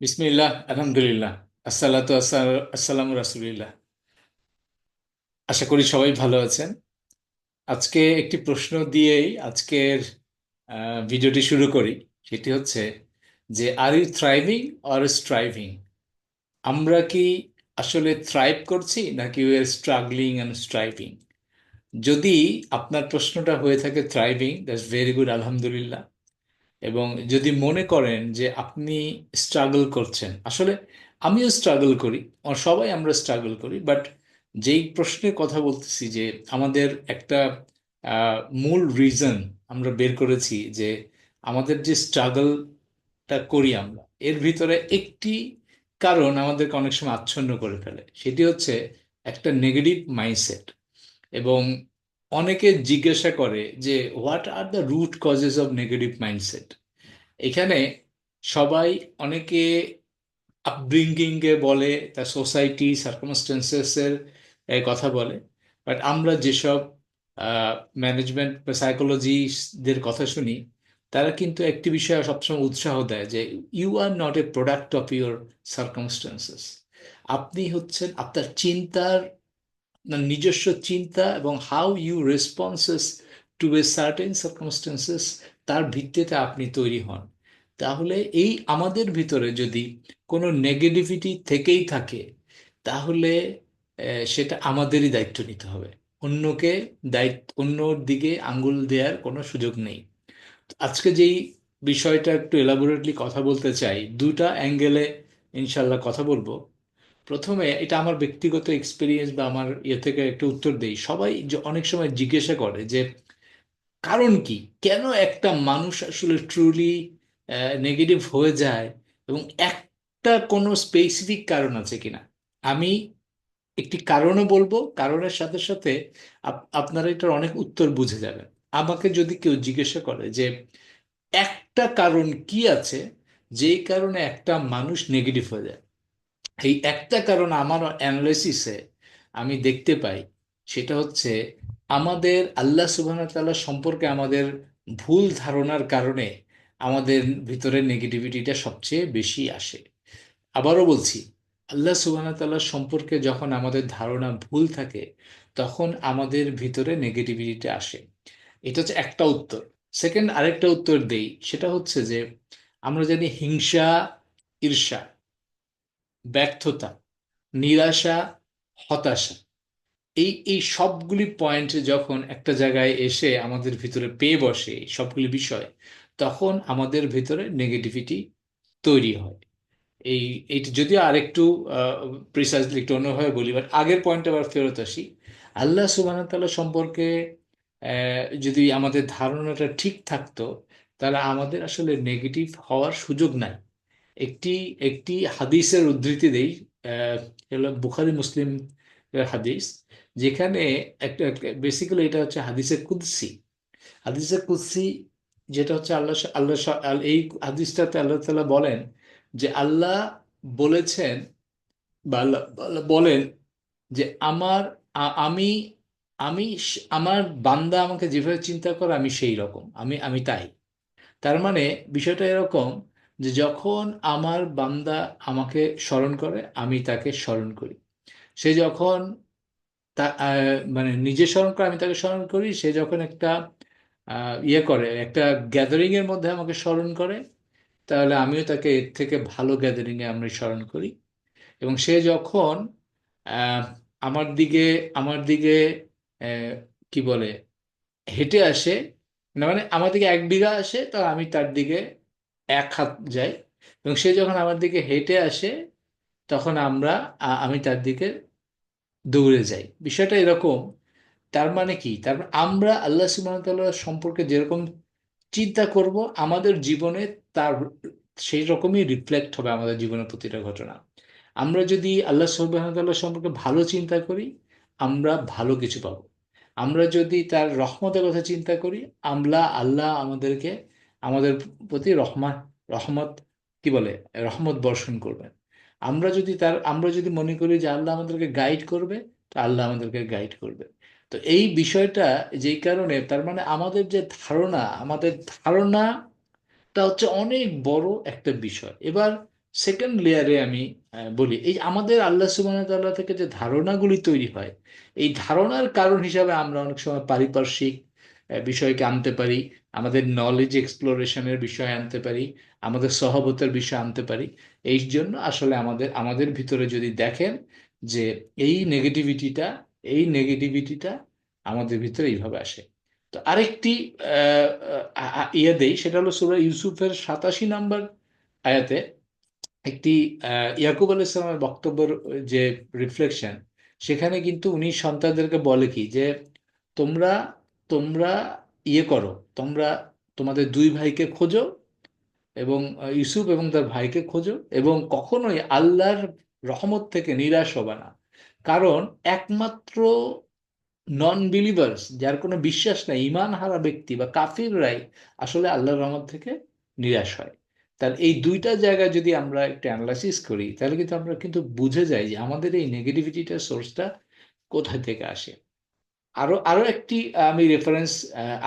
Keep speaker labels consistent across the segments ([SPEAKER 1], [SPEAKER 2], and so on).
[SPEAKER 1] বিসমিল্লাহ আলহামদুলিল্লাহ আসসালাতু আসসাল- আসসালামু রাসূলিল্লাহ আশা করি সবাই ভালো আছেন। আজকে একটি প্রশ্ন দিয়েই আজকের ভিডিওটি শুরু করি। সেটি হচ্ছে যে are you thriving or striving আমরা কি আসলে থ্রাইভ করছি নাকি we are struggling and striving যদি আপনার প্রশ্নটা হয়ে থাকে থ্রাইভিং দ্যাটস ভেরি গুড আলহামদুলিল্লাহ এবং যদি মনে করেন যে আপনি স্ট্রাগল করছেন, আসলে আমিও স্ট্রাগল করি সবাই আমরা স্ট্রাগল করি বাট যেই প্রশ্নে কথা বলতেছি যে আমাদের একটা মূল রিজন আমরা বের করেছি যে আমাদের যে স্ট্রাগলটা করি আমরা, এর ভিতরে একটি কারণ আমাদেরকে অনেক সময় আচ্ছন্ন করে ফেলে, সেটি হচ্ছে একটা নেগেটিভ মাইন্ডসেট এবং অনেকে জিজ্ঞাসা করে যে what are the root causes of negative mindset এখানে সবাই অনেকে আপব্রিঙ্গিং এ বলে, তার সোসাইটি সার্কামস্টেন্সেসের কথা বলে। বাট আমরা যেসব ম্যানেজমেন্ট বা সাইকোলজিস্টদের কথা শুনি, তারা কিন্তু একটি বিষয়ে সবসময় উৎসাহ দেয় যে you are not a product of your circumstances আপনি হচ্ছেন, আপনার চিন্তার নিজস্ব চিন্তা এবং how you responses to a certain circumstances তার ভিত্তিতে আপনি তৈরি হন। তাহলে এই আমাদের ভিতরে যদি কোনো নেগেটিভিটি থেকেই থাকে, তাহলে সেটা আমাদেরই দায়িত্ব নিতে হবে। অন্যকে দায়িত্ব অন্যর দিকে আঙ্গুল দেওয়ার কোনো সুযোগ নেই। আজকে যেই বিষয়টা একটু এলাবোরেটলি কথা বলতে চাই, দুটা অ্যাঙ্গেলে ইনশাল্লাহ কথা বলব। প্রথমে এটা আমার ব্যক্তিগত এক্সপিরিয়েন্স বা আমার ইয়ে থেকে একটা উত্তর দেই। সবাই অনেক সময় জিজ্ঞাসা করে যে, কারণ কি? কেন একটা মানুষ আসলে ট্রুলি নেগেটিভ হয়ে যায় এবং একটা কোনো স্পেসিফিক কারণ আছে কিনা? আমি একটি কারণও বলব, কারণের সাথে সাথে আপ- আপনারা এটার অনেক উত্তর বুঝে যাবেন। আমাকে যদি কেউ জিজ্ঞাসা করে যে, একটা কারণ কি আছে? যেই কারণে একটা মানুষ নেগেটিভ হয়ে যায়। এই একটা কারণ আমার অ্যানালাইসিসে আমি দেখতে পাই, সেটা হচ্ছে আমাদের আল্লাহ ওয়া সম্পর্কে আমাদের ভুল ধারণার কারণে আমাদের ভিতরে নেগেটিভিটিটা সবচেয়ে বেশি আসে। আবারও বলছি, আল্লাহ ওয়া সম্পর্কে যখন আমাদের ধারণা ভুল থাকে, তখন আমাদের ভিতরে নেগেটিভিটিটা আসে। এটা হচ্ছে একটা উত্তর। সেকেন্ড আরেকটা উত্তর দেই, সেটা হচ্ছে যে আমরা জানি হিংসা, ঈর্ষা ব্যর্থতা, নিরাশা, হতাশা, এই এই সবগুলি পয়েন্ট যখন একটা জায়গায় এসে আমাদের ভিতরে পেয়ে বসে সবগুলি বিষয়, তখন আমাদের ভিতরে নেগেটিভিটি তৈরি হয়। এই এইটা যদিও আরেকটু প্রিসাইজলি একটু অন্যভাবে বলি বাট আগের পয়েন্টে আবার ফেরত আসি। আল্লাহ ওয়া সম্পর্কে যদি আমাদের ধারণাটা ঠিক থাকতো, তাহলে আমাদের আসলে নেগেটিভ হওয়ার সুযোগ নাই। একটি একটি হাদিসের উদ্ধৃতি দেই বুখারী, মুসলিম হাদিস, যেখানে একটা বেসিক্যালি এটা হচ্ছে হাদিসে কুদ্সি। হাদিসে কুদ্সি যেটা হচ্ছে আল্লাহ আল্লাহ আল- এই হাদিসটাতে আল্লাহ তালা বলেন যে আল্লাহ বলেছেন বা বলেন যে আমার আমি আমি আমার বান্দা আমাকে যেভাবে চিন্তা করে আমি সেই রকম, আমি আমি তাই। তার মানে বিষয়টা এরকম যে যখন আমার বান্দা আমাকে স্মরণ করে, আমি তাকে স্মরণ করি। সে যখন তা মানে নিজে স্মরণ করে, আমি তাকে স্মরণ করি, সে যখন একটা ইয়ে করে, একটা গ্যাদারিং এর মধ্যে আমাকে স্মরণ করে, তাহলে আমিও তাকে এর থেকে ভালো গ্যাদারিং এ আমরা স্মরণ করি। এবং সে যখন আমার দিকে আমার দিকে কি বলে, হেঁটে আসে, না মানে আমার দিকে এক বিঘা আসে, তো আমি তার দিকে এক হাত যাই। এবং সে যখন আমার দিকে হেঁটে আসে, তখন আমরা আমি তার দিকে দৌড়ে যাই। বিষয়টা এরকম। তার মানে কি? তার মানে আমরা আল্লাহ ওয়া সম্পর্কে যেরকম চিন্তা করব, আমাদের জীবনে তার, সেই রকমই রিফ্লেক্ট হবে আমাদের জীবনের প্রতিটা ঘটনা। আমরা যদি আল্লাহ তাআলা সম্পর্কে ভালো চিন্তা করি, আমরা ভালো কিছু পাবো। আমরা যদি তার রহমতের কথা চিন্তা করি, আমরা আল্লাহ আমাদেরকে আমাদের প্রতি রহমান রহমত, কি বলে, রহমত বর্ষণ করবেন আমরা যদি তার, আমরা যদি মনে করি যে আল্লাহ আমাদেরকে গাইড করবে, তো আল্লাহ আমাদেরকে গাইড করবে। তো এই বিষয়টা যেই কারণে, তার মানে আমাদের যে ধারণা, আমাদের ধারণাটা হচ্ছে অনেক বড় একটা বিষয়। এবার সেকেন্ড লেয়ারে আমি বলি, এই আমাদের আল্লাহ ওয়া থেকে যে ধারণাগুলি তৈরি হয়, এই ধারণার কারণ হিসাবে আমরা অনেক সময় পারিপার্শ্বিক বিষয়কে আনতে পারি, আমাদের নলেজ এক্সপ্লোরেশনের বিষয় আনতে পারি, আমাদের সহবতের বিষয় আনতে পারি। এই জন্য আসলে আমাদের আমাদের ভিতরে যদি দেখেন যে এই নেগেটিভিটিটা এই নেগেটিভিটিটা আমাদের ভিতরে এইভাবে আসে। তো আরেকটি ইয়ে দেই, সেটা হলো সূরা ইউসুফের সাতাশি নাম্বার আয়াতে একটি ইয়াকুব আল ইসলামের বক্তব্যের যে রিফ্লেকশন সেখানে কিন্তু উনি সন্তানদেরকে বলে কি যে, তোমরা তোমরা ইয়ে করো, তোমরা তোমাদের দুই ভাইকে খোঁজো এবং ইউসুফ এবং তার ভাইকে খোঁজো এবং কখনোই আল্লাহর রহমত থেকে নিরাশ হবে না। কারণ একমাত্র নন বিলিভার্স যার কোনো বিশ্বাস নাই ইমান হারা ব্যক্তি বা কাফিররাই আসলে আল্লাহর রহমত থেকে নিরাশ হয়। তার এই দুইটা জায়গায় যদি আমরা একটু অ্যানালাইসিস করি, তাহলে কিন্তু আমরা কিন্তু বুঝে যাই যে আমাদের এই নেগেটিভিটিটার সোর্সটা কোথায় থেকে আসে। আরও আরও একটি আমি রেফারেন্স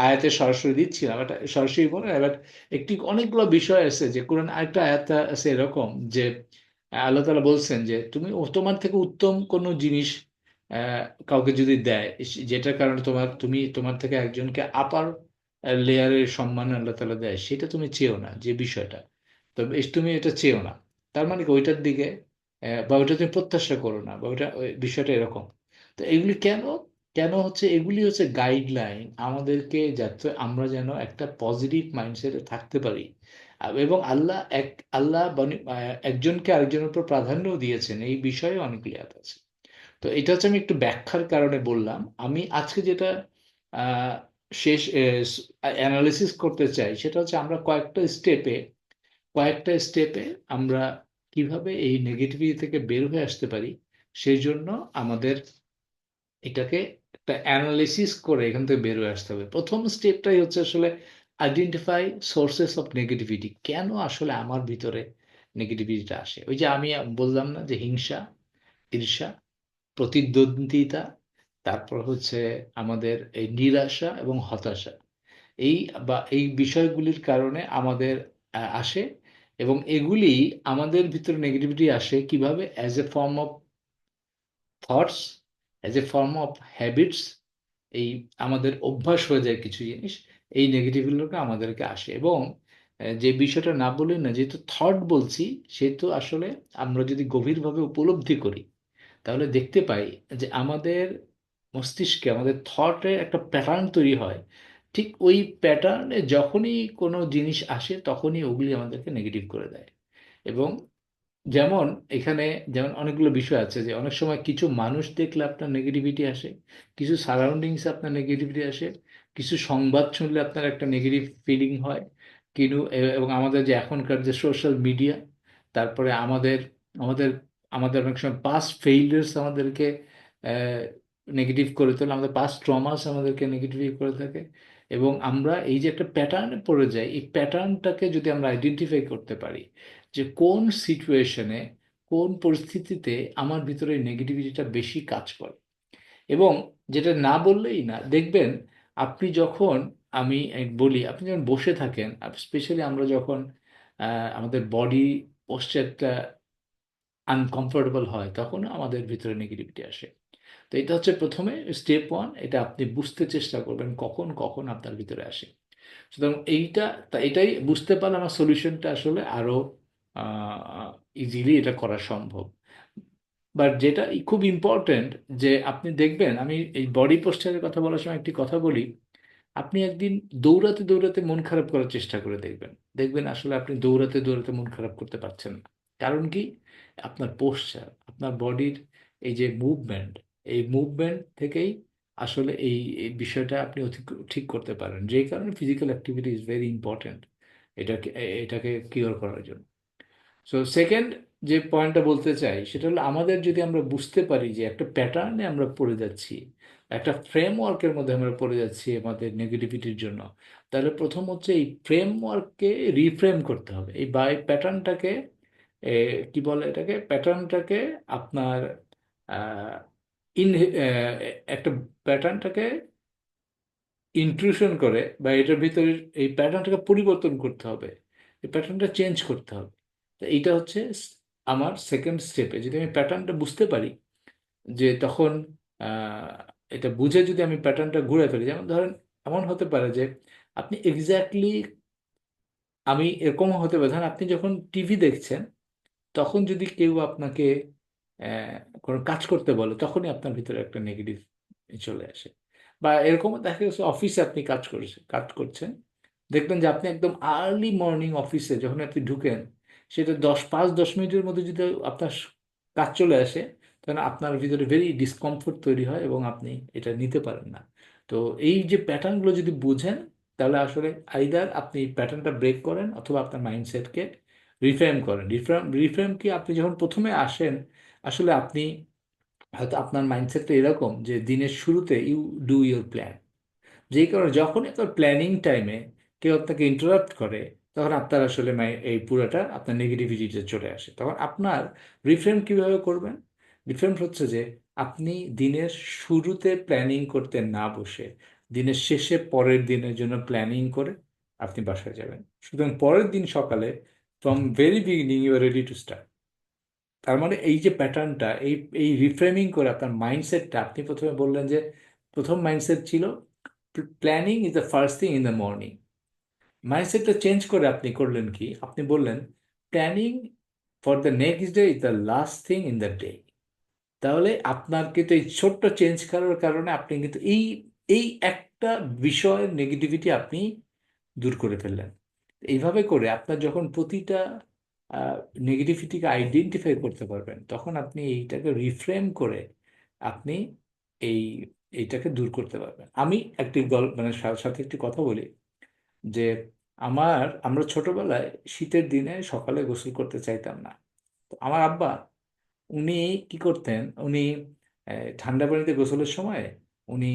[SPEAKER 1] আয়াতে সরাসরি দিচ্ছিলাম সরাসরি বলে বাট একটি অনেকগুলো বিষয় আছে যে কোরআন আরেকটা আয়াত আছে এরকম যে আল্লাহ তাআলা বলছেন যে তুমি তোমার থেকে উত্তম কোনো জিনিস কাউকে যদি দেয় যেটার কারণে তোমার, তুমি তোমার থেকে একজনকে আপার লেয়ারের সম্মান আল্লাহ তাআলা দেয়, সেটা তুমি চেয়েও না যে বিষয়টা। তো বেশ, তুমি এটা চেয়েও না। তার মানে ওইটার দিকে বা ওইটা তুমি প্রত্যাশা করো না, বা ওইটা, ওই বিষয়টা এরকম। তো এগুলি কেন কেন হচ্ছে এগুলি হচ্ছে গাইডলাইন আমাদেরকে যাতে আমরা যেন একটা পজিটিভ মাইন্ডসেটে থাকতে পারি। এবং আল্লাহ এক, আল্লাহ একজনকে আরেকজনের উপর প্রাধান্য দিয়েছেন, এই বিষয়ে অনেক লিয়াত আছে। তো এটা হচ্ছে আমি একটু ব্যাখ্যার কারণে বললাম। আমি আজকে যেটা শেষ অ্যানালিসিস করতে চাই, সেটা হচ্ছে আমরা কয়েকটা স্টেপে কয়েকটা স্টেপে আমরা কীভাবে এই নেগেটিভিটি থেকে বের হয়ে আসতে পারি সেই জন্য আমাদের এটাকে একটা অ্যানালিসিস করে এখান থেকে বের হয়ে আসতে হবে। প্রথম স্টেপটাই হচ্ছে আসলে আইডেন্টিফাই সোর্সেস অফ নেগেটিভিটি কেন আসলে আমার ভিতরে নেগেটিভিটিটা আসে? ওই যে আমি বললাম না যে হিংসা, ঈর্ষা, প্রতিদ্বন্দ্বিতা, তারপর হচ্ছে আমাদের এই নিরাশা এবং হতাশা। এই বা এই বিষয়গুলির কারণে আমাদের আসে এবং এগুলি আমাদের ভিতরে নেগেটিভিটি আসে কীভাবে? As a form of thoughts as a form of habits এই আমাদের অভ্যাস হয়ে যায় কিছু জিনিস, এই নেগেটিভগুলোকে আমাদেরকে আসে। এবং যে বিষয়টা না বলি না, যেহেতু থট বলছি, সেহেতু আসলে আমরা যদি গভীরভাবে উপলব্ধি করি, তাহলে দেখতে পাই যে আমাদের মস্তিষ্কে, আমাদের থটের একটা প্যাটার্ন তৈরি হয়। ঠিক ওই প্যাটার্নে যখনই কোনো জিনিস আসে, তখনই ওগুলি আমাদেরকে নেগেটিভ করে দেয়। এবং যেমন এখানে যেমন অনেকগুলো বিষয় আছে যে অনেক সময় কিছু মানুষ দেখলে আপনার নেগেটিভিটি আসে, কিছু সারাউন্ডিংসে আপনার নেগেটিভিটি আসে, কিছু সংবাদ শুনলে আপনার একটা নেগেটিভ ফিলিং হয়। কিন্তু এবং আমাদের যে এখনকার যে সোশ্যাল মিডিয়া তারপরে আমাদের আমাদের আমাদের অনেক সময় পাস্ট ফেইলিয়ার্স আমাদেরকে নেগেটিভ করে তোলে, আমাদের পাস্ট ট্রমাস আমাদেরকে নেগেটিভ করে থাকে। এবং আমরা এই যে একটা প্যাটার্নে পড়ে যাই, এই প্যাটার্নটাকে যদি আমরা আইডেন্টিফাই করতে পারি যে কোন সিচুয়েশনে কোন পরিস্থিতিতে আমার ভিতরে নেগেটিভিটিটা বেশি কাজ করে। এবং যেটা না বললেই না, দেখবেন আপনি যখন আমি বলি, আপনি যখন বসে থাকেন স্পেশালি আমরা যখন আমাদের বডি পোশ্চারটা আনকমফোর্টেবল হয়, তখন আমাদের ভিতরে নেগেটিভিটি আসে। তো এটা হচ্ছে প্রথমে স্টেপ ওয়ান এটা আপনি বুঝতে চেষ্টা করবেন কখন কখন আপনার ভিতরে আসে। সুতরাং এইটা, তা এটাই বুঝতে পারলে আমার সলিউশনটা আসলে আরও ইজিলি এটা করা সম্ভব। বাট যেটা খুব ইম্পর্ট্যান্ট যে আপনি দেখবেন, আমি এই বডি পোস্টারের কথা বলার সময় একটি কথা বলি, আপনি একদিন দৌড়াতে দৌড়াতে মন খারাপ করার চেষ্টা করে দেখবেন। দেখবেন আসলে আপনি দৌড়াতে দৌড়াতে মন খারাপ করতে পারছেন না। কারণ কি? আপনার পোস্টার আপনার বডির এই যে মুভমেন্ট এই মুভমেন্ট থেকেই আসলে এই বিষয়টা আপনি ঠিক করতে পারেন। যেই কারণে physical activity is very important এটাকে এটাকে কিওর করার জন্য। সো সেকেন্ড যে পয়েন্টটা বলতে চাই, সেটা হলো আমাদের যদি আমরা বুঝতে পারি যে একটা প্যাটার্নে আমরা পড়ে যাচ্ছি, একটা ফ্রেমওয়ার্কের মধ্যে আমরা পড়ে যাচ্ছি আমাদের নেগেটিভিটির জন্য, তাহলে প্রথম হচ্ছে এই ফ্রেমওয়ার্ককে রিফ্রেম করতে হবে। এই বাই প্যাটার্নটাকে কি বলে এটাকে? প্যাটার্নটাকে আপনার ইন একটা প্যাটার্নটাকে ইনক্লুশন করে বা এটার ভিতরে এই প্যাটার্নটাকে পরিবর্তন করতে হবে। এই প্যাটার্নটা চেঞ্জ করতে হবে। তো এইটা হচ্ছে আমার সেকেন্ড স্টেপে যদি আমি প্যাটার্নটা বুঝতে পারি যে তখন এটা বুঝে যদি আমি প্যাটার্নটা ঘুরে ফেলি, যেমন ধরেন এমন হতে পারে যে আপনি এক্স্যাক্টলি আমি এরকম হতে পারে। ধরেন আপনি যখন টিভি দেখছেন, তখন যদি কেউ আপনাকে কোনো কাজ করতে বলে, তখনই আপনার ভিতরে একটা নেগেটিভ চলে আসে। বা এরকম দেখা গেছে অফিসে আপনি কাজ করছেন কাজ করছেন, দেখবেন যে আপনি একদম আর্লি মর্নিং অফিসে যখন আপনি ঢুকেন সেটা দশ, পাঁচ, দশ মিনিটের মধ্যে যদি আপনার কাজ চলে আসে তখন আপনার ভিতরে ভেরি ডিসকমফোর্ট তৈরি হয় এবং আপনি এটা নিতে পারেন না। তো এই যে প্যাটার্নগুলো যদি বুঝেন, তাহলে আসলে আইদার আপনি প্যাটার্নটা ব্রেক করেন অথবা আপনার মাইন্ডসেটকে রিফ্রেম করেন। রিফ্রেম রিফ্রেম কি আপনি যখন প্রথমে আসেন, আসলে আপনি হয়তো আপনার মাইন্ডসেটটা এরকম যে দিনের শুরুতে ইউ ডু ইউর প্ল্যান যেই কারণে যখনই আপনার প্ল্যানিং টাইমে কেউ আপনাকে ইন্টারাপ্ট করে তখন আপনার আসলে মাই- এই পুরোটা আপনার নেগেটিভিটিতে চলে আসে। তখন আপনার রিফ্রেম কীভাবে করবেন? রিফ্রেম হচ্ছে যে আপনি দিনের শুরুতে প্ল্যানিং করতে না বসে দিনের শেষে পরের দিনের জন্য প্ল্যানিং করে আপনি বাসায় যাবেন। সুতরাং পরের দিন সকালে from very beginning you are ready to start তার মানে এই যে প্যাটার্নটা এই এই রিফ্রেমিং করে আপনার মাইন্ডসেটটা আপনি প্রথমে বললেন যে প্রথম মাইন্ডসেট ছিল planning is the first thing in the morning মাইন্ডসেটটা change করে আপনি করলেন কি? আপনি বললেন planning for the next day is the last thing in the day তাহলে আপনার কিন্তু এই ছোট্ট চেঞ্জ করার কারণে আপনি কিন্তু এই এই একটা বিষয়ের নেগেটিভিটি আপনি দূর করে ফেললেন। এইভাবে করে আপনার যখন প্রতিটা নেগেটিভিটিকে আইডেন্টিফাই করতে পারবেন, তখন আপনি এইটাকে রিফ্রেম করে আপনি এই, এইটাকে দূর করতে পারবেন। আমি একটি গল্প মানে সাথে একটি কথা বলি। যে আমার, আমরা ছোটবেলায় শীতের দিনে সকালে গোসল করতে চাইতাম না। তো আমার আব্বা, উনি কি করতেন, উনি ঠান্ডা পানিতে গোসলের সময় উনি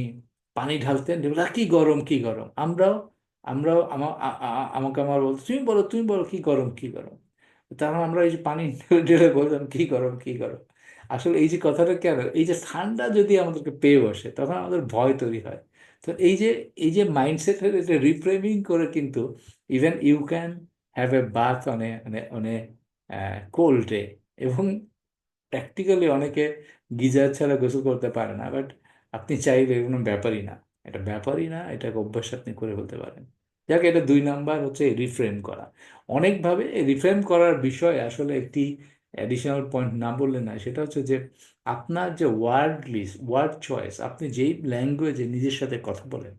[SPEAKER 1] পানি ঢালতেন কি গরম কি গরম? আমরাও আমরাও আমাকে আমার বলতো, তুমি বলো তুমি বলো, কি গরম কি গরম? তখন আমরা এই যে পানি ঢেলে বলতাম, কি গরম কি গরম? আসলে এই যে কথাটা কেন, এই যে ঠান্ডা যদি আমাদেরকে পেয়ে বসে, তখন আমাদের ভয় তৈরি হয়। তো এই যে এই যে মাইন্ডসেটের এটা রিফ্রেমিং করে কিন্তু even you can have a bath on on cold এবং প্র্যাকটিক্যালি অনেকে গিজার ছাড়া গোসল করতে পারে না বাট আপনি চাইলে কোনো ব্যাপারই না। এটা ব্যাপারই না, এটাকে অভ্যাস আপনি করে বলতে পারেন। যাক, এটা দুই নাম্বার হচ্ছে রিফ্রেম করা। অনেকভাবে রিফ্রেম করার বিষয় আসলে একটি অ্যাডিশনাল পয়েন্ট না বললে না, সেটা হচ্ছে যে আপনার যে ওয়ার্ড লিস্ট ওয়ার্ড চয়েস আপনি যেই ল্যাঙ্গুয়েজে নিজের সাথে কথা বলেন,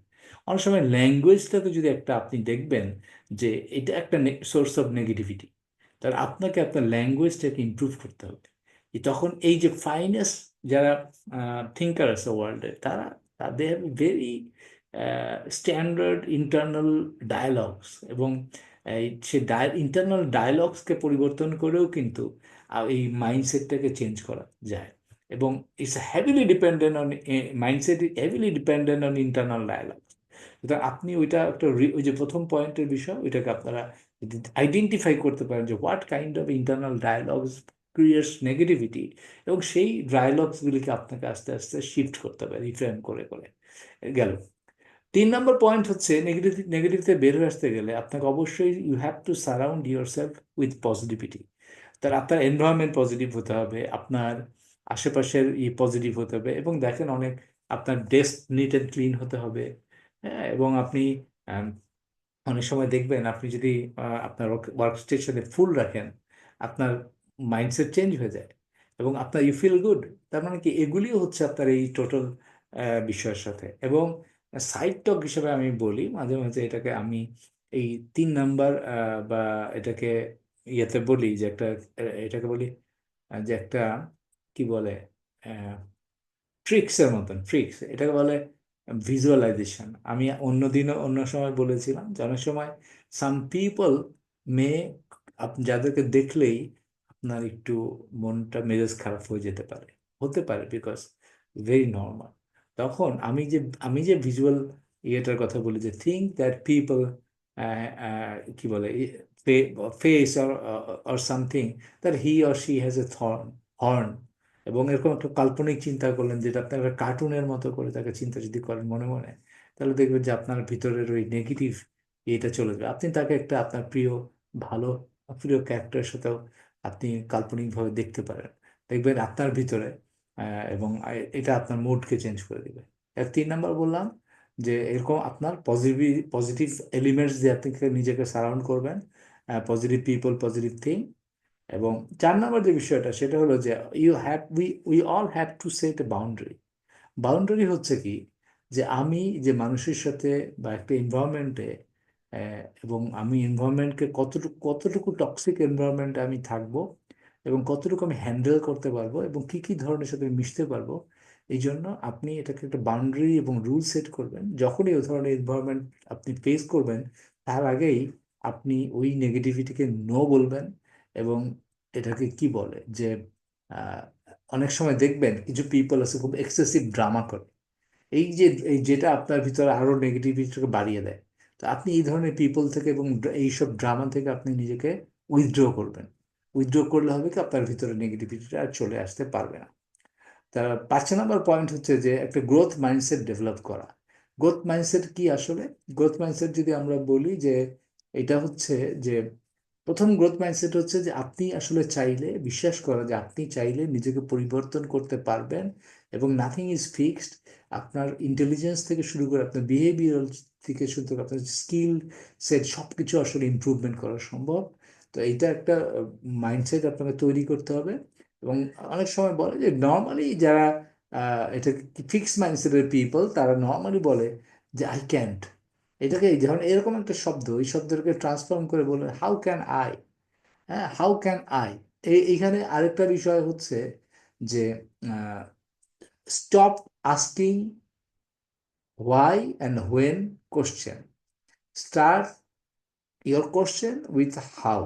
[SPEAKER 1] অনেক সময় ল্যাঙ্গুয়েজটাকে যদি একটা আপনি দেখবেন যে এটা একটা সোর্স অফ নেগেটিভিটি তাহলে আপনাকে আপনার ল্যাঙ্গুয়েজটাকে ইমপ্রুভ করতে হবে। তখন এই যে ফাইনেস্ট যারা থিঙ্কার আছে ওয়ার্ল্ডে তারা they have very standard internal dialogues এবং এই সে ইন্টারনাল ডায়ালগসকে পরিবর্তন করেও কিন্তু এই মাইন্ডসেটটাকে চেঞ্জ করা যায়। এবং it's heavily dependent on mindset is heavily dependent on internal dialogue সুতরাং আপনি ওইটা একটা ওই যে প্রথম পয়েন্টের বিষয়, ওইটাকে আপনারা আইডেন্টিফাই করতে পারেন যে what kind of internal dialogues creates negativity এবং সেই ডায়ালগসগুলিকে আপনাকে আস্তে আস্তে শিফট করতে হবে রিফ্রেম করে করে গেল। তিন নম্বর পয়েন্ট হচ্ছে নেগেটিভ নেগেটিভতে বের হয়ে আসতে গেলে আপনাকে অবশ্যই you have to surround yourself with positivity তার আপনার এনভায়রনমেন্ট পজিটিভ হতে হবে, আপনার আশেপাশের ই পজিটিভ হতে হবে এবং দেখেন অনেক আপনার ডেস্ক নিট অ্যান্ড ক্লিন হতে হবে হ্যাঁ? এবং আপনি অনেক সময় দেখবেন আপনি যদি আপনার ওয়ার্ক স্টেশনে ফুল রাখেন, আপনার মাইন্ডসেট চেঞ্জ হয়ে যায় এবং আপনার ইউ ফিল গুড তার মানে কি এগুলিও হচ্ছে আপনার এই টোটাল বিষয়ের সাথে এবং সাইড টক হিসেবে আমি বলি মাঝে মাঝে এটাকে আমি এই তিন নাম্বার বা এটাকে ইয়েতে বলি যে একটা এটাকে বলি যে একটা কি বলে ট্রিক্সের মতন ট্রিক্স এটাকে বলে ভিজুয়ালাইজেশন আমি অন্য দিনও অন্য সময় বলেছিলাম যে অনেক সময় সাম পিপল মে যাদেরকে দেখলেই আপনার একটু মনটা, মেজাজ খারাপ হয়ে যেতে পারে। হতে পারে বিকজ ভেরি নর্মাল তখন আমি যে আমি যে ভিজুয়াল ইয়েটার কথা বলি যে থিঙ্ক দ্যাট পিপল কি বলে face or or something that he or she has a thorn horn এবং এরকম একটা কাল্পনিক চিন্তা করলেন, যেটা আপনি একটা কার্টুনের মতো করে তাকে চিন্তা যদি করেন মনে মনে, তাহলে দেখবেন যে আপনার ভিতরের ওই নেগেটিভ এটা চলে যাবে। আপনি তাকে একটা আপনার প্রিয়, ভালো,
[SPEAKER 2] প্রিয় ক্যারেক্টারের সাথেও আপনি কাল্পনিকভাবে দেখতে পারেন। দেখবেন আপনার ভিতরে এবং এটা আপনার মুডকে চেঞ্জ করে দেবে। আর তিন নাম্বার বললাম যে এরকম আপনার পজিটিভ পজিটিভ এলিমেন্টস দিয়ে আপনি নিজেকে সারাউন্ড করবেন পজিটিভ পিপল পজিটিভ থিং এবং চার নাম্বার যে বিষয়টা, সেটা হলো যে you have we we all have to set a boundary boundary হচ্ছে কি? যে আমি যে মানুষের সাথে বা একটা এনভায়রনমেন্টে এবং আমি এনভায়রনমেন্টকে কতটুকু কতটুকু টক্সিক এনভায়রনমেন্টে আমি থাকব এবং কতটুকু আমি হ্যান্ডেল করতে পারব এবং কি কি ধরনের সাথে আমি মিশতে পারব, এই জন্য আপনি এটাকে একটা বাউন্ডারি এবং রুল সেট করবেন। যখনই ওই ধরনের এনভায়রনমেন্ট আপনি ফেস করবেন, তার আগেই আপনি ওই নেগেটিভিটিকে নো বলবেন এবং এটাকে কি বলে? যে অনেক সময় দেখবেন কিছু পিপল আছে খুব এক্সেসিভ ড্রামা করে। এই যে, এই যেটা আপনার ভিতরে আরও নেগেটিভিটিকে বাড়িয়ে দেয়। তো আপনি এই ধরনের পিপল থেকে এবং এইসব ড্রামা থেকে আপনি নিজেকে উইথড্র করবেন। উইথড্র করলে হবে কি? আপনার ভিতরে নেগেটিভিটিটা আর চলে আসতে পারবে না। তা পাঁচ নাম্বার পয়েন্ট হচ্ছে যে, একটা গ্রোথ মাইন্ডসেট ডেভেলপ করা। গ্রোথ মাইন্ডসেট কি আসলে? গ্রোথ মাইন্ডসেট যদি আমরা বলি যে এটা হচ্ছে যে প্রথম গ্রোথ মাইন্ডসেট হচ্ছে যে আপনি আসলে চাইলে, বিশ্বাস করা যে আপনি চাইলে নিজেকে পরিবর্তন করতে পারবেন এবং নাথিং ইজ ফিক্সড আপনার ইন্টেলিজেন্স থেকে শুরু করে আপনার বিহেভিয়ারাল থেকে শুরু করে আপনার স্কিল সেট সব কিছু আসলে ইমপ্রুভমেন্ট করা সম্ভব। তো এইটা একটা মাইন্ডসেট আপনাকে তৈরি করতে হবে এবং অনেক সময় বলে যে নর্মালি যারা এটা ফিক্সড মাইন্ডসেটের পিপল তারা নর্মালি বলে যে আই ক্যান্ট এটাকে যেমন এরকম একটা শব্দ, এই শব্দটাকে ট্রান্সফর্ম করে বলে হাউ ক্যান আই হ্যাঁ হাউ ক্যান আই এই এইখানে আরেকটা বিষয় হচ্ছে যে stop asking why and when question start your question with how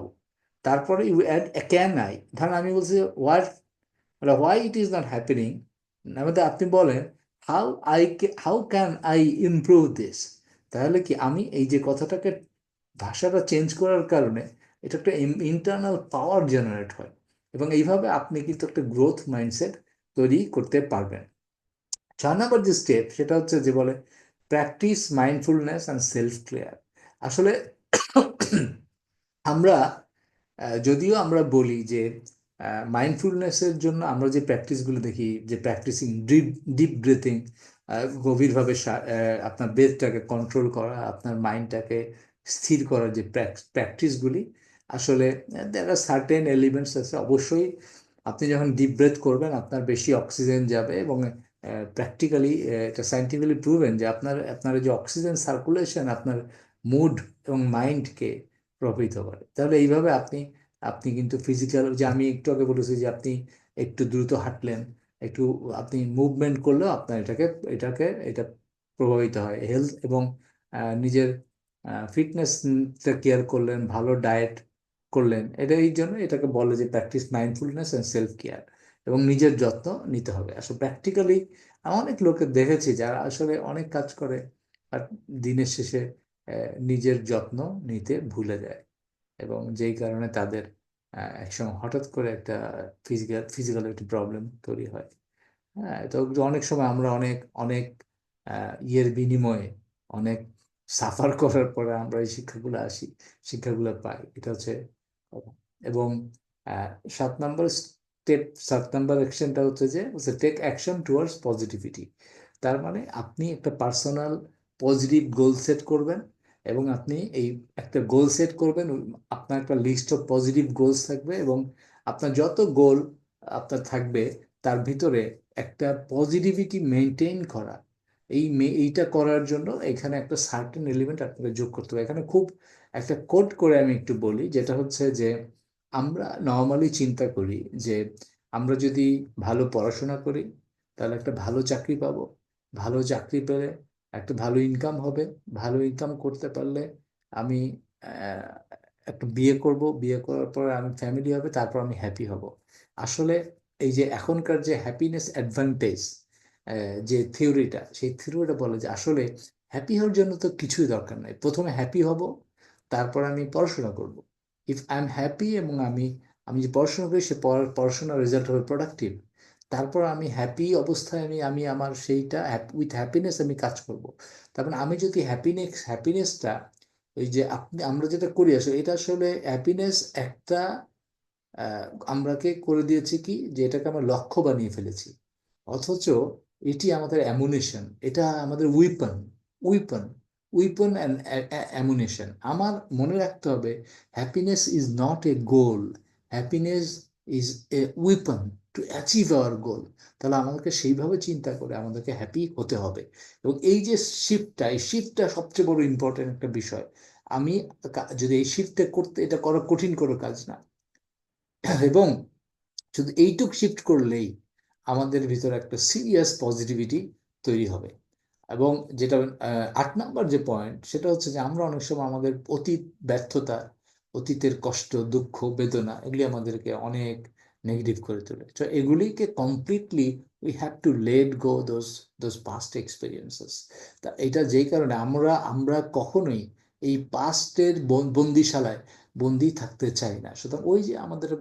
[SPEAKER 2] তারপরে ইউ অ্যাড ক্যান আই ধরেন আমি বলছি হোয়াট মানে why it is not happening আমাদের আপনি বলেন how I how can I improve this তাহলে কি আমি এই যে কথাটাকে ভাষাটা চেঞ্জ করার কারণে এটা একটা ইন্টারনাল পাওয়ার জেনারেট হয়। এবং এইভাবে আপনি কিন্তু একটা গ্রোথ মাইন্ডসেট তৈরি করতে পারবেন। চার নাম্বার যে স্টেপ সেটা হচ্ছে যে বলে practice mindfulness and self clear আসলে আমরা যদিও আমরা বলি যে মাইন্ডফুলনেসের জন্য আমরা যে প্র্যাকটিসগুলো দেখি, যে প্র্যাকটিসিং ডিপ ডিপ ব্রিথিং গভীরভাবে আপনার ব্রেথটাকে কন্ট্রোল করা, আপনার মাইন্ডটাকে স্থির করার যে প্র্যাকটিসগুলি আসলে দেয়ার আর সার্টেন এলিমেন্টস আছে। অবশ্যই আপনি যখন ডিপ ব্রেথ করবেন, আপনার বেশি অক্সিজেন যাবে এবং প্র্যাকটিক্যালি এটা সাইন্টিফিক্যালি প্রুভেন যে আপনার আপনার যে অক্সিজেন সার্কুলেশন আপনার মুড এবং মাইন্ডকে প্রভাবিত করে। তাহলে এইভাবে আপনি আপনি কিন্তু ফিজিক্যাল যে আমি একটু আগে বলেছি যে আপনি একটু দ্রুত হাঁটলেন একটু আপনি মুভমেন্ট করলেও আপনার এটাকে এটাকে, এটা প্রভাবিত হয়। হেলথ এবং নিজের ফিটনেসটা কেয়ার করলেন, ভালো ডায়েট করলেন, এটা এই জন্য এটাকে বলে যে practice mindfulness and self care এবং নিজের যত্ন নিতে হবে। আসলে প্র্যাকটিক্যালি আমি অনেক লোকে দেখেছি যারা আসলে অনেক কাজ করে আর দিনের শেষে নিজের যত্ন নিতে ভুলে যায় এবং যেই কারণে তাদের একসময় হঠাৎ করে একটা ফিজিক্যাল ফিজিক্যাল একটা প্রবলেম তৈরি হয়। হ্যাঁ তো অনেক সময় আমরা অনেক অনেক ইয়ের বিনিময়ে অনেক সাফার করার পরে আমরা এই শিক্ষাগুলো আসি, শিক্ষাগুলো পাই। এটা হচ্ছে এবং সাত নম্বর স্টেপ সাত নম্বর অ্যাকশনটা হচ্ছে যে, হচ্ছে টেক অ্যাকশন টুয়ার্ডস পজিটিভিটি তার মানে আপনি একটা পার্সোনাল পজিটিভ গোল সেট করবেন এবং আপনি এই একটা গোল সেট করবেন আপনার একটা লিস্ট অফ পজিটিভ গোলস থাকবে এবং আপনার যত গোল আপনার থাকবে, তার ভিতরে একটা পজিটিভিটি মেনটেন করা। এই এইটা করার জন্য এখানে একটা সার্টেন এলিমেন্ট আপনাকে যোগ করতে হবে। এখানে খুব একটা কোট করে আমি একটু বলি, যেটা হচ্ছে যে আমরা নর্মালি চিন্তা করি যে আমরা যদি ভালো পড়াশোনা করি, তাহলে একটা ভালো চাকরি পাবো। ভালো চাকরি পেলে একটা ভালো ইনকাম হবে, ভালো ইনকাম করতে পারলে আমি একটা বিয়ে করব, বিয়ে করার পর আমি ফ্যামিলি হবে, তারপর আমি হ্যাপি হব। আসলে এই যে এখনকার যে হ্যাপিনেস অ্যাডভান্টেজ যে থিওরিটা সেই থিওরিটা বলে যে আসলে হ্যাপি হওয়ার জন্য তো কিছুই দরকার নাই। প্রথমে হ্যাপি হব, তারপর আমি পড়াশোনা করব। ইফ আই এম হ্যাপি এবং আমি আমি যে পড়াশোনা করি, সে পড়া- পড়াশোনার রেজাল্ট হবে প্রোডাক্টিভ তারপর আমি হ্যাপি অবস্থায় আমি আমি আমার সেইটা উইথ হ্যাপিনেস আমি কাজ করব। তার মানে আমি যদি হ্যাপিনেস হ্যাপিনেসটা ওই যে আপনি, আমরা যেটা করি আসলে, এটা আসলে হ্যাপিনেস একটা আমরাকে করে দিয়েছি কি? যে এটাকে আমরা লক্ষ্য বানিয়ে ফেলেছি। অথচ এটি আমাদের অ্যামুনেশন এটা আমাদের weapon weapon weapon and ammunition আমার মনে রাখতে হবে happiness is not a goal happiness is a weapon to achieve our goal তাহলে আমাদেরকে সেইভাবে চিন্তা করে আমাদেরকে হ্যাপি হতে হবে। এবং এই যে শিফটটা এই শিফটটা সবচেয়ে বড় ইম্পর্টেন্ট একটা বিষয়। আমি যদি এই শিফটটা করতে, এটা করা কঠিন কোনো কাজ না। এবং শুধু এইটুক শিফট করলেই আমাদের ভিতরে একটা সিরিয়াস পজিটিভিটি তৈরি হবে। এবং যেটা আট নাম্বার যে পয়েন্ট সেটা হচ্ছে যে আমরা অনেক সময় আমাদের অতীত ব্যর্থতা, অতীতের কষ্ট, দুঃখ, বেদনা, এগুলি আমাদেরকে অনেক নেগেটিভ করে তোলে তো এগুলিকে completely we have to let go those those past experiences তা এটা যেই কারণে আমরা আমরা কখনোই এই পাস্টের বন্দিশালায় বন্দি থাকতে চাই না। সুতরাং ওই যে আমাদের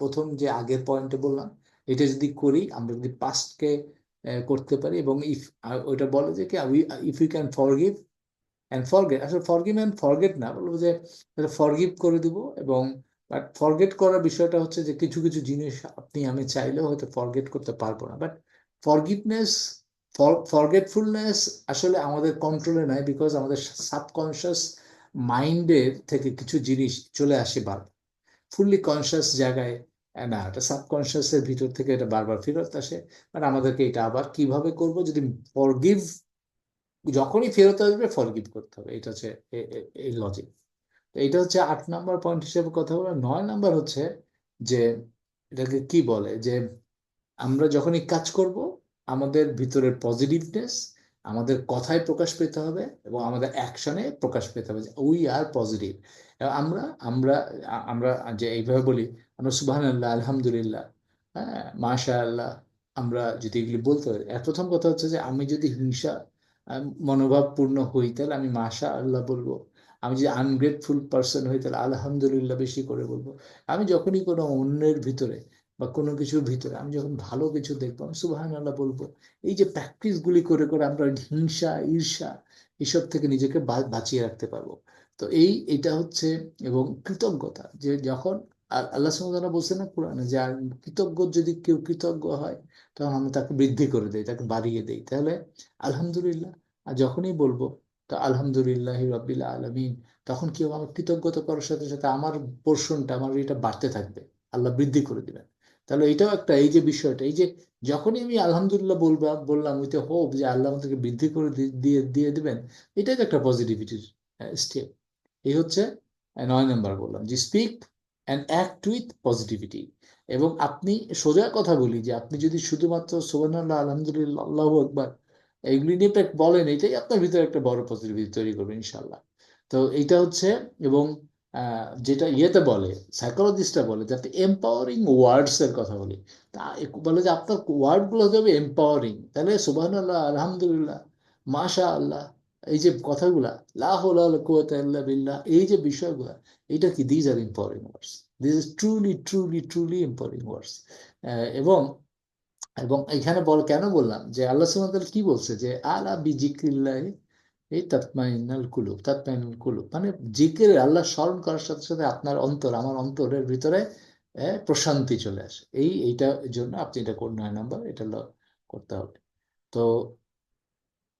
[SPEAKER 2] প্রথম যে আগের পয়েন্টে বললাম, এটা যদি করি, আমরা যদি পাস্টকে করতে পারি এবং ইফ ওইটা বলে যে কি if you can forgive and forget আসলে ফরগিভ অ্যান্ড ফরগেট না, বলব যে ফরগিভ করে দিব এবং বাট ফরগেট করার বিষয়টা হচ্ছে যে কিছু কিছু জিনিস আপনি, আমি চাইলেও হয়তো ফরগেট করতে পারব না। বাট ফরগিভনেস ফরগেটফুলনেস আসলে আমাদের কন্ট্রোলে নাই বিকজ আমাদের সাবকনশিয়াস মাইন্ডের থেকে কিছু জিনিস চলে আসে বার ফুললি কনসিয়াস জায়গায় না, এটা সাবকনসিয়াসের ভিতর থেকে এটা বারবার ফেরত আসে। মানে আমাদেরকে এটা আবার কীভাবে করব? যদি ফরগিভ যখনই ফেরত আসবে ফরগিভ করতে হবে। এটা হচ্ছে এই লজিক তো এটা হচ্ছে আট নাম্বার পয়েন্ট হিসেবে কথা বলা। নয় নাম্বার হচ্ছে যে এটাকে কি বলে? যে আমরা যখনই কাজ করব, আমাদের ভিতরের পজিটিভনেস আমাদের কথায় প্রকাশ পেতে হবে এবং আমাদের অ্যাকশনে প্রকাশ পেতে হবে উই আর পজিটিভ আমরা আমরা আমরা যে এইভাবে বলি, আমরা সুবহান আল্লাহ আলহামদুলিল্লাহ হ্যাঁ মাশা আল্লাহ আমরা যদি এগুলি বলতে পারি। এর প্রথম কথা হচ্ছে যে আমি যদি হিংসা মনোভাবপূর্ণ হই, তাহলে আমি মাশা আল্লাহ বলব। আমি যদি আনগ্রেটফুল পার্সন হই, তাহলে আলহামদুলিল্লাহ বেশি করে বলব। আমি যখনই কোনো অন্যের ভিতরে বা কোনো কিছুর ভিতরে আমি যখন ভালো কিছু দেখব, আমি সুবহান আল্লাহ বলব, এই যে প্র্যাকটিস গুলি করে করে আমরা হিংসা, ঈর্ষা, এসব থেকে নিজেকে বাঁচিয়ে রাখতে পারব। তো এই, এটা হচ্ছে এবং কৃতজ্ঞতা যে যখন আর আল্লাহ সুবহানাহু বলছে না কোরআনে যে আর কৃতজ্ঞ যদি কেউ কৃতজ্ঞ হয়, তখন আমি তাকে বৃদ্ধি করে দেই, তাকে বাড়িয়ে দেই। তাহলে আলহামদুলিল্লাহ, আর যখনই বলব আলহামদুলিল্লাহ রবিল আলমিন। তখন কি আমার কৃতজ্ঞতা করার সাথে সাথে আমার পোর্শনটা আমার এটা বাড়তে থাকবে। আল্লাহ বৃদ্ধি করে দিবেন। তাহলে এটাও একটা, এই যে বিষয়টা, এই যে যখনই আমি আলহামদুলিল্লাহ বলবা, বললাম উইথ হোপ যে আল্লাহ আমাদেরকে বৃদ্ধি করে দিয়ে দিয়ে দিবেন, এটাই তো একটা পজিটিভিটির স্টেপ এই হচ্ছে নয় নাম্বার বললাম যে speak and act with positivity এবং আপনি সোজা কথা বলি যে আপনি যদি শুধুমাত্র সুবহানাল্লাহ, আলহামদুলিল্লাহ, আল্লাহু আকবার এইগুলি নিয়ে বলেন, এটাই আপনার ভিতরে একটা বড় পজিটিভিটি তৈরি করবে ইনশাল্লাহ তো এইটা হচ্ছে, এবং যেটা ইয়েতে বলে সাইকোলজিস্টরা বলে যাতে এম্পাওয়ারিং ওয়ার্ডস এর কথা বলি। তা বলে যে আপনার ওয়ার্ডগুলো হতে হবে এম্পাওয়ারিং তাহলে সুবহানাল্লাহ, আলহামদুলিল্লাহ মাশা আল্লাহ এই যে কথাগুলা, লা হাওলা ওয়ালা কুওয়াতা বিল্লাহ, এই যে বিষয়গুলা, এটা কি these are empowering words this is truly truly truly empowering words এবং এবং এখানে বল কেন বললাম? যে আল্লাহ তাআলা কি বলছে? যে আলা বিজিক্রিল্লাহি এই তাতমাইনাল কুলুব তাতমাইনুল কুলুব। মানে জিকির আল্লাহ স্মরণ করার সাথে সাথে আপনার অন্তর আমার অন্তরের ভিতরে প্রশান্তি চলে আসে। এই এইটা জন্য আপনি এটা কোন নয় নাম্বার এটা করতে হবে। তো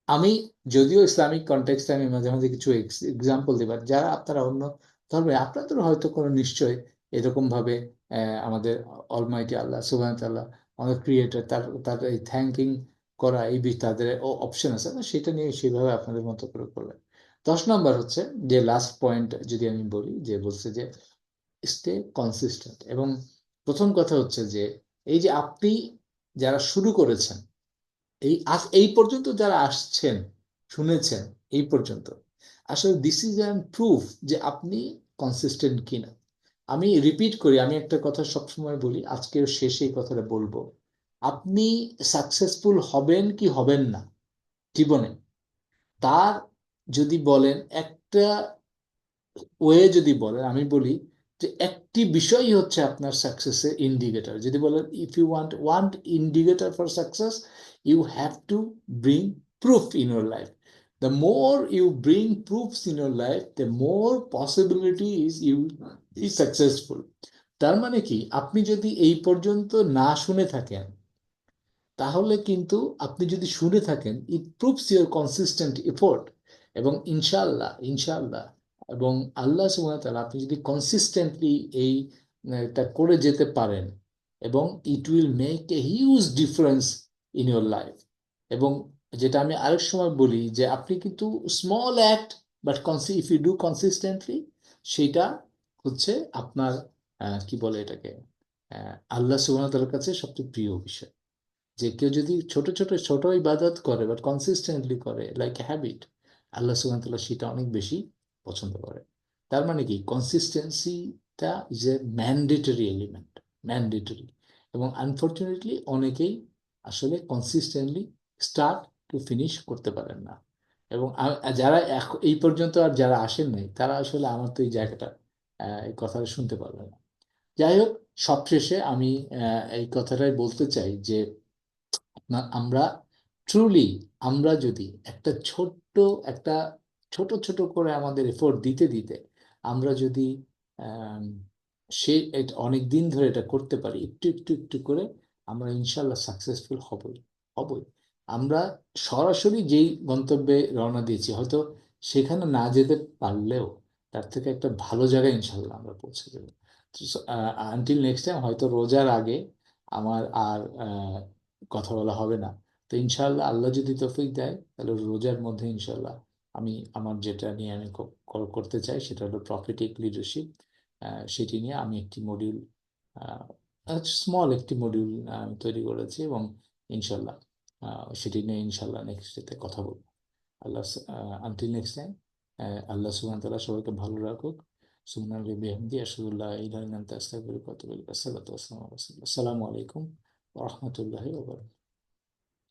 [SPEAKER 2] আমি যদিও ইসলামিক কনটেক্সটে আমি মাঝে মাঝে কিছু এক্সাম্পল but যারা আপনারা অন্য ধর্মে আপনাদের হয়তো কোনো নিশ্চয় এরকম ভাবে আহ, আমাদের অলমাইটি আল্লাহ সুবহান তাআলা আমাদের ক্রিয়েটর তার তার এই থ্যাঙ্কিং করা, এই তাদের অপশন আছে না সেটা নিয়ে সেভাবে আপনাদের মতো করে করবেন দশ নম্বর হচ্ছে যে লাস্ট পয়েন্ট যদি আমি বলি, যে বলছে যে স্টে কনসিস্টেন্ট এবং প্রথম কথা হচ্ছে যে এই যে আপনি যারা শুরু করেছেন, এই এই পর্যন্ত যারা আসছেন, শুনেছেন, এই পর্যন্ত, আসলে দিস ইজ অ্যান প্রুফ যে আপনি কনসিস্টেন্ট কিনা। আমি রিপিট করি, আমি একটা কথা সবসময় বলি, আজকের শেষে এই কথাটা বলব। আপনি সাকসেসফুল হবেন কি হবেন না জীবনে, তার যদি বলেন, একটা ওয়ে যদি বলেন, আমি বলি যে একটি বিষয়ই হচ্ছে আপনার সাকসেসের ইন্ডিকেটর যদি বলেন if you want want indicator for success you have to bring proof in your life
[SPEAKER 1] the more you bring proofs in your life, the more possibility is you be successful. তার মানে কি? আপনি যদি এই পর্যন্ত না শুনে থাকেন, তাহলে কিন্তু আপনি যদি শুনে থাকেন it proves your consistent effort এবং ইনশাল্লাহ ইনশাল্লাহ এবং আল্লাহ সুবাহতাল্লাহ আপনি যদি কনসিস্টেন্টলি এই এটা করে যেতে পারেন, এবং it will make a huge difference in your life এবং যেটা আমি আরেক সময় বলি যে আপনি কিন্তু small act but কনসি if you do consistently সেটা হচ্ছে আপনার কি বলে এটাকে? আল্লাহ সুবাহতাল্লাহর কাছে সবচেয়ে প্রিয় বিষয়। যে কেউ যদি ছোট ছোট ছোট ইবাদত করে বাট কনসিস্টেন্টলি করে লাইক হ্যাবিট আল্লাহ সুবহানাহু সেটা অনেক বেশি পছন্দ করে। তার মানে কি? কনসিস্টেন্সিটা is a mandatory element mandatory এবং আনফর্চুনেটলি অনেকেই আসলে কনসিস্টেন্টলি স্টার্ট টু ফিনিশ করতে পারেন না। এবং যারা এই পর্যন্ত আর যারা আসেন নাই, তারা আসলে আমার তো এই জায়গাটা এই কথাটা শুনতে পারবে না। যাই হোক, সবশেষে আমি এই কথাটাই বলতে চাই যে আমরা ট্রুলি আমরা যদি একটা ছোট্ট, একটা ছোট ছোট করে আমাদের এফোর্ট দিতে দিতে আমরা যদি সে অনেক দিন ধরে এটা করতে পারি, একটু একটু একটু করে আমরা ইনশাল্লাহ সাকসেসফুল হবই হবই। আমরা সরাসরি যেই গন্তব্যে রওনা দিয়েছি, হয়তো সেখানে না যেতে পারলেও তার থেকে একটা ভালো জায়গায় ইনশাল্লাহ আমরা পৌঁছে যাব। আনটিল নেক্সট টাইম হয়তো রোজার আগে আমার আর কথা বলা হবে না। তো ইনশাল্লাহ আল্লাহ যদি তৌফিক দেয়, তাহলে রোজার মধ্যে ইনশাল্লাহ আমি আমার যেটা নিয়ে আমি করতে চাই সেটা হলো প্রফিটিক লিডারশিপ সেটি নিয়ে আমি একটি মডিউল স্মল একটি মডিউল তৈরি করেছি এবং ইনশাল্লাহ সেটি নিয়ে ইনশাল্লাহ নেক্সট ডেতে কথা বলব। আল্লাহ আনটিল নেক্সট টাইম আল্লাহ সুবহান তালা সবাইকে ভালো রাখুক। সুমনাল বিহামদি আশহাদুল্লাহ ইলাহা। আসসালামু আলাইকুম রহমতুল্লাহ বারাকাতুহু।